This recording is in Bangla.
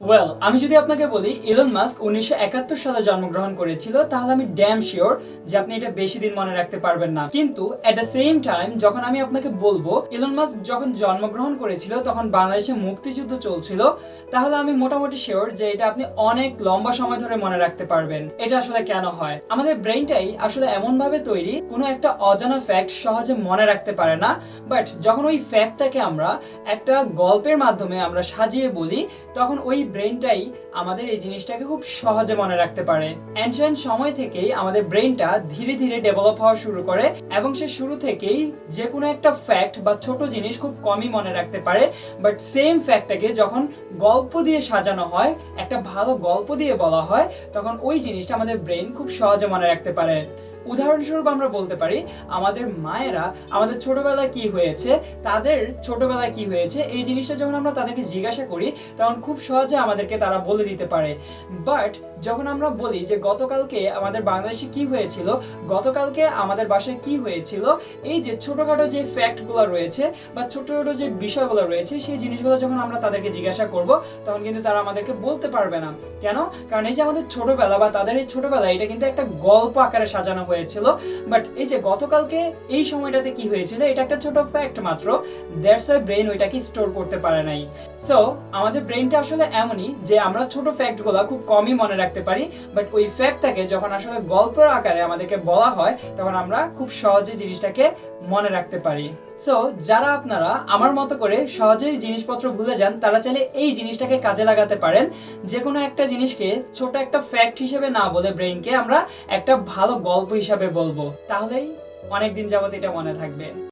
ওয়েল আমি যদি আপনাকে বলি ইলন মাস্ক উনিশশো একাত্তর সালে জন্মগ্রহণ করেছিল, তাহলে আমি ড্যাম শিওর যে আপনি এটা বেশি দিন মনে রাখতে পারবেন না। কিন্তু এট দ্য সেম টাইম যখন আমি আপনাকে বলব ইলন মাস্ক যখন জন্মগ্রহণ করেছিল, তখন বাংলাদেশে মুক্তিযুদ্ধ চলছিল, তাহলে আমি মোটামুটি শিওর যে এটা আপনি অনেক লম্বা সময় ধরে মনে রাখতে পারবেন। এটা আসলে কেন হয়? আমাদের ব্রেনটাই আসলে এমন ভাবে তৈরি, কোনো একটা অজানা ফ্যাক্ট সহজে মনে রাখতে পারে না বাট যখন ওই ফ্যাক্টটাকে আমরা একটা গল্পের মাধ্যমে আমরা সাজিয়ে বলি, তখন ওই ব্রেনটাই আমাদের এই জিনিসটাকে খুব সহজে মনে রাখতে পারে। অ্যানশিয়েন্ট সময় থেকেই আমাদের ব্রেনটা ধীরে ধীরে ডেভেলপ হওয়া শুরু করে এবং সে শুরু থেকেই যে কোনো একটা ফ্যাক্ট বা ছোট জিনিস খুব কমই মনে রাখতে পারে। বাট সেম ফ্যাক্টটাকে যখন গল্প দিয়ে সাজানো হয়, একটা ভালো গল্প দিয়ে বলা হয়, তখন ওই জিনিসটা আমাদের ব্রেন খুব সহজে মনে রাখতে পারে। উদাহরণস্বরূপ আমরা বলতে পারি, আমাদের মায়েরা, আমাদের ছোটবেলায় কি হয়েছে, তাদের ছোটবেলায় কি হয়েছে, এই জিনিসটা যখন আমরা তাদেরকে জিজ্ঞাসা করি, তখন খুব সহজে আমাদেরকে তারা বলে দিতে পারে। বাট যখন আমরা বলি যে গতকালকে আমাদের বাংলাদেশে কি হয়েছিল, গতকালকে আমাদের বাসায় কি হয়েছিল, এই যে ছোটখাটো যে ফ্যাক্টগুলো রয়েছে বা ছোট ছোট যে বিষয়গুলো রয়েছে, সেই জিনিসগুলো যখন আমরা তাদেরকে জিজ্ঞাসা করব, তখন কিন্তু তারা আমাদেরকে বলতে পারবে না। কেন? কারণ এই যে আমাদের ছোটবেলা বা তাদের এই ছোটবেলা এটা কিন্তু একটা গল্প আকারে সাজানো হয়েছিল। বাট এই যে গতকালকে এই সময়টাতে কি হয়েছিল, এটা একটা ছোট ফ্যাক্ট মাত্র। দ্যাটস ওয়াই ব্রেন ওইটাকে স্টোর করতে পারে নাই। সো আমাদের ব্রেনটা আসলে এমনই যে আমরা ছোট ফ্যাক্টগুলো খুব কমই মনে রাখতে পারি বাট ওই ফ্যাক্টটাকে যখন আসলে গল্পের আকারে আমাদেরকে বলা হয়, তখন আমরা খুব সহজে জিনিসটাকে মনে রাখতে পারি। সো যারা আপনারা আমার মতো করে সহজেই জিনিসপত্র ভুলে যান, তারা চাইলে এই জিনিসটাকে কাজে লাগাতে পারেন। যে কোনো একটা জিনিসকে ছোট একটা ফ্যাক্ট হিসেবে না বলে ব্রেইনকে আমরা একটা ভালো গল্প হিসাবে বলব। তাহলেই অনেকদিন যাবত এটা মনে থাকবে।